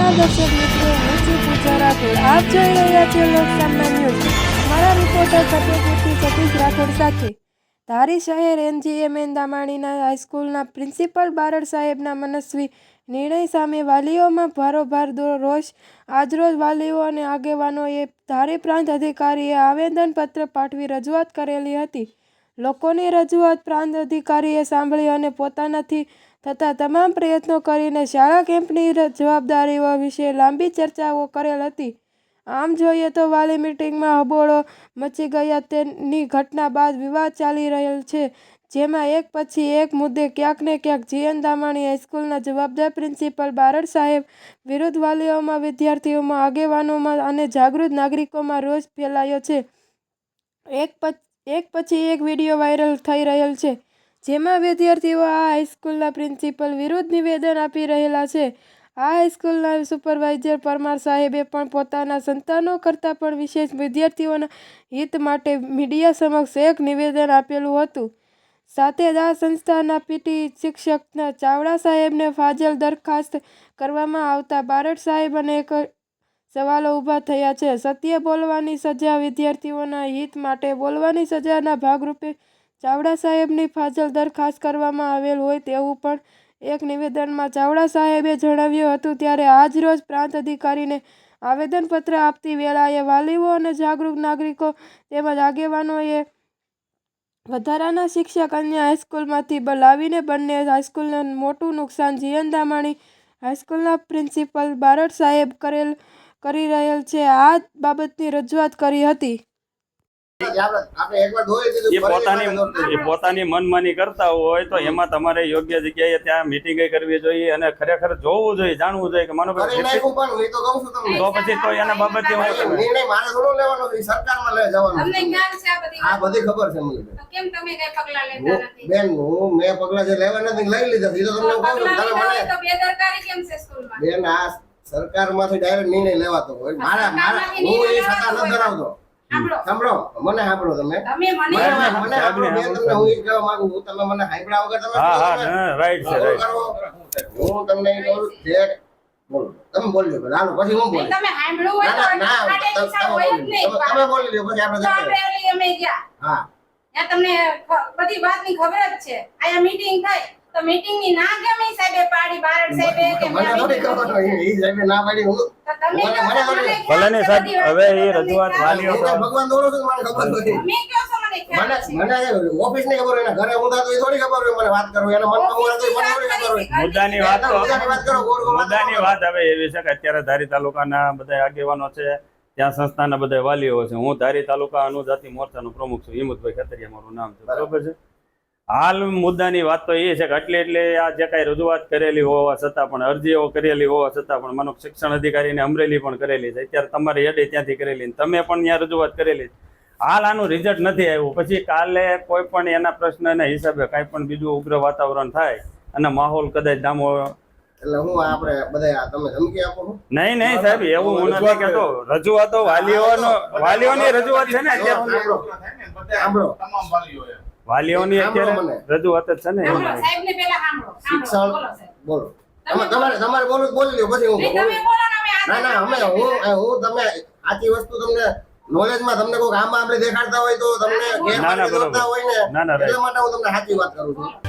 નમસ્કાર દર્શક મિત્રો, હું છું આપ જોઈ રહ્યા છો લોકસામના ન્યૂઝ. મારા રિપોર્ટર ફતેપુરથી સતીશ રાઠોડ સાથે. ધારી શહેર એનજીએમ દામાણીના હાઈસ્કૂલના પ્રિન્સિપલ બારડ સાહેબના મનસ્વી નિર્ણય સામે વાલીઓમાં ભારોભાર રોષ. આજરોજ વાલીઓ અને આગેવાનોએ ધારી પ્રાંત અધિકારીએ આવેદનપત્ર પાઠવી રજૂઆત કરેલી હતી. લોકોની રજૂઆત પ્રાંત અધિકારીએ સાંભળી અને પોતાનાથી થતા તમામ પ્રયત્નો કરીને શાળા કેમ્પની જવાબદારીઓ વિશે લાંબી ચર્ચાઓ કરેલ હતી. આમ જોઈએ તો વાલી મિટિંગમાં હબોળો મચી ગયા તેની ઘટના બાદ વિવાદ ચાલી રહેલ છે, જેમાં એક પછી એક મુદ્દે ક્યાંક ને ક્યાંક જીએન દામાણી હાઈસ્કૂલના જવાબદાર પ્રિન્સિપલ બારડ સાહેબ વિરુદ્ધ વાલીઓમાં વિદ્યાર્થીઓમાં આગેવાનોમાં અને જાગૃત નાગરિકોમાં રોષ ફેલાયો છે. એક પછી એક પછી એક વીડિયો વાયરલ થઈ રહેલ છે. જેમાં વિદ્યાર્થીઓ આ હાઈસ્કૂલના પ્રિન્સિપલ વિરુદ્ધ નિવેદન આપી રહેલા છે. આ હાઈસ્કૂલના સુપરવાઇઝર પરમાર સાહેબે પણ પોતાના સંતાનો કરતાં પણ વિશેષ વિદ્યાર્થીઓના હિત માટે મીડિયા સમક્ષ એક નિવેદન આપેલું હતું. સાથે જ આ સંસ્થાના પીટી શિક્ષકના ચાવડા સાહેબને ફાજલ દરખાસ્ત કરવામાં આવતા બારડ સાહેબ અને એક સવાલો ઊભા થયા છે. સત્ય બોલવાની સજા વિદ્યાર્થીઓના હિત માટે બોલવાની સજાના ભાગરૂપે ચાવડા સાહેબની ફાજલ દરખાસ્ત કરવામાં આવેલ હોય તેવું પણ એક નિવેદનમાં ચાવડા સાહેબે જણાવ્યું હતું. ત્યારે આજરોજ પ્રાંત અધિકારીને આવેદનપત્ર આપતી વેળાએ વાલીઓ અને જાગૃત નાગરિકો તેમજ આગેવાનોએ વધારાના શિક્ષક અન્ય હાઈસ્કૂલમાંથી લાવીને બંને હાઈસ્કૂલને મોટું નુકસાન જીયન દામાણી હાઈસ્કૂલના પ્રિન્સિપલ બારડ સાહેબ કરેલ, કરી રહેલ છે. આ બાબતની રજૂઆત કરી હતી આપણે એકવાર દોરી દીધું, એ પોતાની એ પોતાની મનમાની કરતા હોય તો એમાં તમારે યોગ્ય જગ્યાએ ત્યાં મિટિંગ કરવી જોઈએ અને ખરેખર જોવું જોઈએ જાણવું જોઈએ કે માનો તો પછી તો એના બાબતે હું ભાઈ, નિર્ણય મારે થોડો લેવાનો સરકારમાં લઈ જવાનો તમને છે. જ્ઞાન છે આ બધી આ વાત? બધી ખબર છે મને. કેમ તમે કઈ પગલા લેતા નથી? બેન હું મેં પગલા જે લેવા નથી લઈ લીધા એ તો તમને કહું છું તમે મને તો બેદરકારી કેમ છે સ્કૂલમાં? બેન આ સરકારમાંથી ડાયરેક્ટ નિર્ણય લેવાતો હોય. મારા મારા હું એ સત્તા ન ધરાવતો સાંભળો. સાંભળો. મને સાંભળો તમે. તમે મને મને મને- મને સાંભળો. બેન તમને હું એ જ કહેવા માંગુ છું તમે મને સાંભળ્યા વગર તમે હા હા રાઈટ છે રાઈટ હું તમને બોલું જે બોલો. તમે બોલી લો હાલો પછી હું બોલું તમે સાંભળ્યું હોય તો ના ના ખાડે તમે દિશા હોય જ નહીં. તમે- તમે બોલી લો પછી આપણે આપણે ઓલી અમે ગયા. હા. ત્યાં તમને બધી વાતની ખબર જ છે. આયા મીટિંગ થઈ. તો મીટિંગની ના ગમી સાહેબે પાડી બારડ સાહેબે કે મને થોડી ખબર હોય એ સાહેબે ના પાડી હું ભલે ને સાહેબ, વાત. હવે એ રજૂઆત વાલીઓ ભગવાન દોરો છું મને ખબર નથી મેં કયો છો મને ખ્યાલ મને મને ઓફિસની ખબર હોય એના ઘરે હું તો એ થોડી ખબર હોય મને વાત કરું એના મનમાં હું હતો મને થોડી ખબર હોય. મુદ્દાની વાત તો મુદ્દાની વાત કરો. મુદ્દાની વાત હવે એવી છે કે અત્યારે ધારી તાલુકાના બધા આગેવાનો છે ત્યાં સંસ્થાના બધા વાલીઓ છે. હું ધારી તાલુકા અનુજાતિ મોરચાનો પ્રમુખ છું હિંમતભાઈ ખેતરિયા મારું નામ છે. બરોબર છે? હાલ મુદ્દાની વાત તો એ છે કે એટલે એટલે આ જે કાંઈ રજૂઆત કરેલી હોવા છતાં પણ અરજીઓ કરેલી હોવા છતાં પણ માનો શિક્ષણ અધિકારીને અમરેલી પણ કરેલી છે. અત્યારે તમારી હેડે ત્યાંથી કરેલી તમે પણ ત્યાં રજૂઆત કરેલી હાલ આનું રિઝલ્ટ નથી આવ્યું. પછી કાલે કોઈ પણ એના પ્રશ્નના હિસાબે કાંઈ પણ બીજું ઉગ્ર વાતાવરણ થાય અને માહોલ કદાચ ડામો એટલે હું આપણે બધા તમે ધમકી આપો નહીં નહીં સાહેબ એવું હું નથી કહેતો. રજૂઆતો વાલીઓનો વાલીઓની રજૂઆત છે ને અત્યારે. સાંભળો. તમામ વાલીઓની અત્યારે રજૂઆત જ છે ને. સાહેબને પહેલા સાંભળો. શિક્ષણ. બોલો. તમારે તમારે બોલું. બોલી લ્યો પછી હું ના ના અમે હું હું તમે આખી વસ્તુ તમને નોલેજમાં તમને કોઈ કામ આપણે દેખાડતા હોય તો તમને ના, ગેરમાર્ગે દોરતા હોય ને ના, ના, એટલા માટે હું તમને સાચી વાત કરું છું.